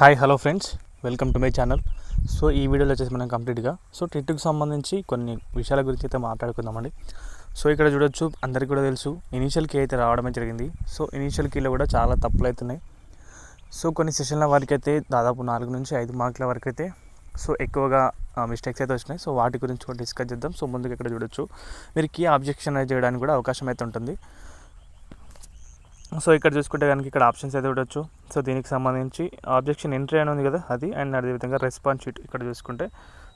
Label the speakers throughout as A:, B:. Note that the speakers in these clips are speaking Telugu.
A: Hi hello friends. Welcome to my channel. So ఈ వీడియోలో వచ్చేసి మనం కంప్లీట్గా సో టెట్కి సంబంధించి కొన్ని విషయాల గురించి అయితే మాట్లాడుకుందామండి. సో ఇక్కడ చూడొచ్చు అందరికీ కూడా తెలుసు ఇనీషియల్ కీ అయితే రావడమే జరిగింది. సో ఇనీషియల్ కీలో కూడా చాలా తప్పులు అవుతున్నాయి సో కొన్ని సెషన్ల వరకు అయితే దాదాపు నాలుగు నుంచి ఐదు మార్కుల వరకు అయితే సో ఎక్కువగా మిస్టేక్స్ అయితే వచ్చినాయి. సో వాటి గురించి కూడా డిస్కస్ చేద్దాం. సో ముందుగా ఇక్కడ చూడొచ్చు. మీరు కీ ఆబ్జెక్షన్ చేయడానికి కూడా అవకాశం అయితే ఉంటుంది. సో ఇక్కడ చూసుకుంటే కనుక ఇక్కడ ఆప్షన్స్ అయితే చూడొచ్చు. సో దీనికి సంబంధించి ఆబ్జెక్షన్ ఎంట్రీ అని ఉంది కదా అది. అండ్ అదేవిధంగా రెస్పాన్స్ షీట్ ఇక్కడ చూసుకుంటే.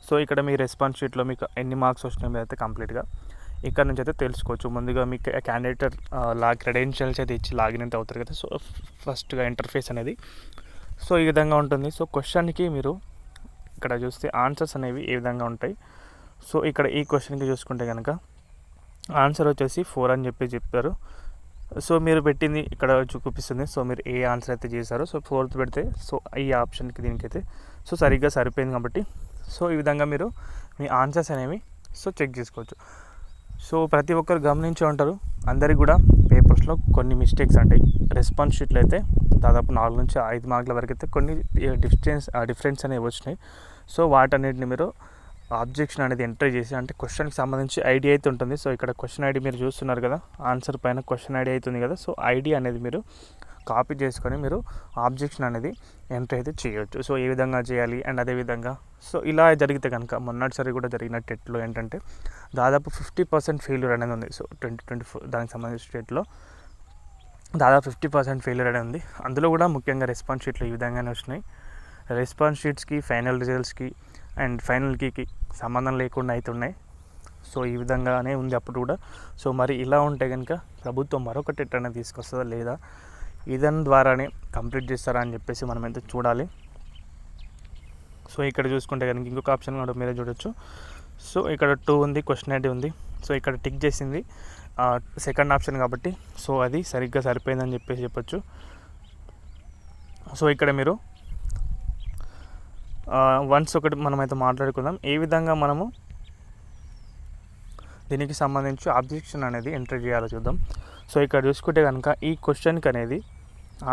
A: సో ఇక్కడ మీ రెస్పాన్స్ షీట్లో మీకు ఎన్ని మార్క్స్ వచ్చినాయి మీరు అయితే కంప్లీట్గా ఇక్కడ నుంచి అయితే తెలుసుకోవచ్చు. ముందుగా మీకు క్యాండిడేట్ లా క్రెడెన్షియల్స్ అయితే ఇచ్చి లాగిన్ అయితే అవుతారు కదా. సో ఫస్ట్గా ఇంటర్ఫేస్ అనేది. సో ఈ విధంగా ఉంటుంది. సో క్వశ్చన్కి మీరు ఇక్కడ చూస్తే ఆన్సర్స్ అనేవి ఏ విధంగా ఉంటాయి? సో ఇక్కడ ఈ క్వశ్చన్కి చూసుకుంటే కనుక ఆన్సర్ వచ్చేసి ఫోర్ అని చెప్పి చెప్పారు. సో మీరు పెట్టింది ఇక్కడ చూపిస్తుంది. సో మీరు ఏ ఆన్సర్ అయితే చేశారో సో ఫోర్త్ పెడితే సో ఈ ఆప్షన్కి దీనికైతే సో సరిగ్గా సరిపోయింది కాబట్టి సో ఈ విధంగా మీరు మీ ఆన్సర్స్ అనేవి సో చెక్ చేసుకోవచ్చు. సో ప్రతి ఒక్కరు గమనించే ఉంటారు. అందరికి కూడా పేపర్స్లో కొన్ని మిస్టేక్స్ అంటే రెస్పాన్స్ షీట్లు అయితే దాదాపు నాలుగు నుంచి ఐదు మార్కుల వరకు అయితే కొన్ని డిఫరెన్స్ డిఫరెన్స్ అనేవి వచ్చినాయి. సో వాటన్నిటిని మీరు ఆబ్జెక్షన్ అనేది ఎంటర్ చేసి అంటే క్వశ్చన్కి సంబంధించి ఐడి అయితే ఉంటుంది. సో ఇక్కడ క్వశ్చన్ ఐడి మీరు చూస్తున్నారు కదా ఆన్సర్ పైన క్వశ్చన్ ఐడి అవుతుంది కదా. సో ఐడి అనేది మీరు కాపీ చేసుకొని మీరు ఆబ్జెక్షన్ అనేది ఎంటర్ అయితే చేయొచ్చు. సో ఏ విధంగా చేయాలి అండ్ అదేవిధంగా సో ఇలా జరిగితే కనుక మొన్నటిసారి కూడా జరిగిన టెట్లో ఏంటంటే దాదాపు ఫిఫ్టీ పర్సెంట్ ఫెయిల్యూర్ అనేది ఉంది. సో ట్వంటీ ట్వంటీ ఫోర్ దానికి సంబంధించిన టెట్లో దాదాపు ఫిఫ్టీ పర్సెంట్ ఫెయిల్యూర్ అనేది ఉంది. అందులో కూడా ముఖ్యంగా రెస్పాన్స్ షీట్లు ఈ విధంగానే వచ్చినాయి. రెస్పాన్స్ షీట్స్కి ఫైనల్ రిజల్ట్స్కి అండ్ ఫైనల్కి సంబంధం లేకుండా అవుతున్నాయి సో ఈ విధంగానే ఉంది అప్పుడు కూడా. సో మరి ఇలా ఉంటే కనుక ప్రభుత్వం మరొక టెట్ అనేది తీసుకొస్తుందా లేదా? ఇదని ద్వారానే కంప్లీట్ చేస్తారా అని చెప్పేసి మనం అయితే చూడాలి. సో ఇక్కడ చూసుకుంటే కనుక ఇంకొక ఆప్షన్ కూడా మీరే చూడొచ్చు. సో ఇక్కడ టూ ఉంది క్వశ్చన్ ఐడి ఉంది. సో ఇక్కడ టిక్ చేసింది. సెకండ్ ఆప్షన్ కాబట్టి. సో అది సరిగ్గా సరిపోయిందని చెప్పేసి చెప్పొచ్చు. సో ఇక్కడ మీరు వన్స్ ఒకటి మనమైతే మాట్లాడుకుందాం. ఏ విధంగా మనము దీనికి సంబంధించి ఆబ్జెక్షన్ అనేది ఎంటర్ చేయాలో చూద్దాం. సో ఇక్కడ చూసుకుంటే కనుక ఈ క్వశ్చన్కి అనేది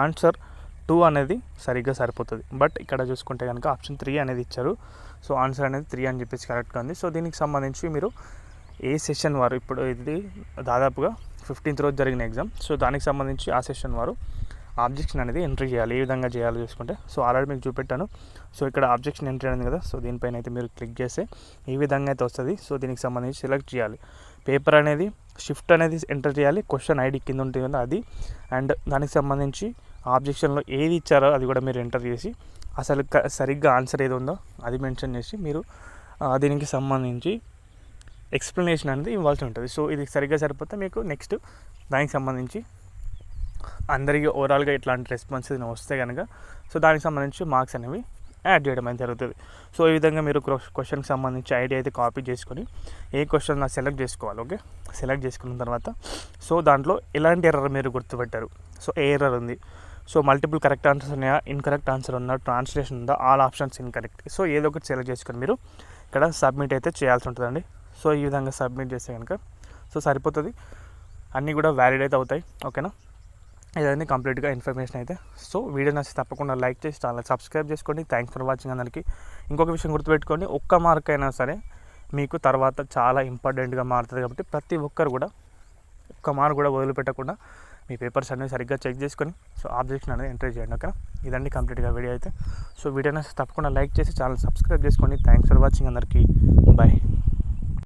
A: ఆన్సర్ టూ అనేది సరిగ్గా సరిపోతుంది. బట్ ఇక్కడ చూసుకుంటే కనుక ఆప్షన్ త్రీ అనేది ఇచ్చారు. సో ఆన్సర్ అనేది త్రీ అని చెప్పేసి కరెక్ట్గా ఉంది. సో దీనికి సంబంధించి మీరు ఏ సెషన్ వారు ఇప్పుడు ఇది దాదాపుగా ఫిఫ్టీన్త్ రోజు జరిగిన ఎగ్జామ్ సో దానికి సంబంధించి ఆ సెషన్ వారు ఆబ్జెక్షన్ అనేది ఎంట్రీ చేయాలి ఏ విధంగా చేయాలో చూసుకుంటే. సో ఆల్రెడీ మీకు చూపెట్టాను. సో ఇక్కడ ఆబ్జెక్షన్ ఎంట్రీ అనేది కదా. సో దీనిపైన అయితే మీరు క్లిక్ చేస్తే ఈ విధంగా అయితే వస్తుంది. సో దీనికి సంబంధించి సెలెక్ట్ చేయాలి. పేపర్ అనేది షిఫ్ట్ అనేది ఎంటర్ చేయాలి. క్వశ్చన్ ఐడి కింద ఉంటుంది కదా అది. అండ్ దానికి సంబంధించి ఆబ్జెక్షన్లో ఏది ఇచ్చారో అది కూడా మీరు ఎంటర్ చేసి అసలు సరిగ్గా ఆన్సర్ ఏది ఉందో అది మెన్షన్ చేసి మీరు దీనికి సంబంధించి ఎక్స్ప్లెనేషన్ అనేది ఇవ్వాల్సి ఉంటుంది. సో ఇది సరిగ్గా సరిపోతే మీకు నెక్స్ట్ దానికి సంబంధించి అందరికీ ఓవరాల్గా ఇట్లాంటి రెస్పాన్స్ వస్తే కనుక సో దానికి సంబంధించి మార్క్స్ అనేవి యాడ్ చేయడం అనేది జరుగుతుంది. సో ఈ విధంగా మీరు క్వశ్చన్కి సంబంధించి ఐడియా అయితే కాపీ చేసుకొని ఏ క్వశ్చన్ నాకు సెలెక్ట్ చేసుకోవాలి ఓకే సెలెక్ట్ చేసుకున్న తర్వాత సో దాంట్లో ఎలాంటి ఎర్రర్ మీరు గుర్తుపెట్టారు? సో ఏ ఎర్రర్ ఉంది? సో మల్టిపుల్ కరెక్ట్ ఆన్సర్స్ ఉన్నాయా? ఇన్కరెక్ట్ ఆన్సర్ ఉందా? ట్రాన్స్లేషన్ ఉందా? ఆల్ ఆప్షన్స్ ఇన్కరెక్ట్ సో ఏదో ఒకటి సెలెక్ట్ చేసుకొని మీరు ఇక్కడ సబ్మిట్ అయితే చేయాల్సి ఉంటుందండి. సో ఈ విధంగా సబ్మిట్ చేస్తే కనుక సో సరిపోతుంది. అన్నీ కూడా వ్యాలిడ్ అయితే అవుతాయి ఓకేనా ఇదన్నీ కంప్లీట్గా ఇన్ఫర్మేషన్ అయితే. సో వీడియో నచ్చి తప్పకుండా లైక్ చేసి చాలా సబ్స్క్రైబ్ చేసుకోండి. థ్యాంక్స్ ఫర్ వాచింగ్ అందరికీ. ఇంకొక విషయం గుర్తుపెట్టుకోండి ఒక్క మార్క్ అయినా సరే మీకు తర్వాత చాలా ఇంపార్టెంట్గా మారుతుంది కాబట్టి ప్రతి ఒక్కరు కూడా ఒక్క మార్క్ కూడా వదిలిపెట్టకుండా మీ పేపర్స్ అనేవి సరిగ్గా చెక్ చేసుకొని సో ఆబ్జెక్షన్ అనేది ఎంటర్ చేయండి ఓకే ఇదండి కంప్లీట్గా వీడియో అయితే. సో వీడియో నచ్చి తప్పకుండా లైక్ చేసి ఛానల్ సబ్స్క్రైబ్ చేసుకోండి. థ్యాంక్స్ ఫర్ వాచింగ్ అందరికీ. బాయ్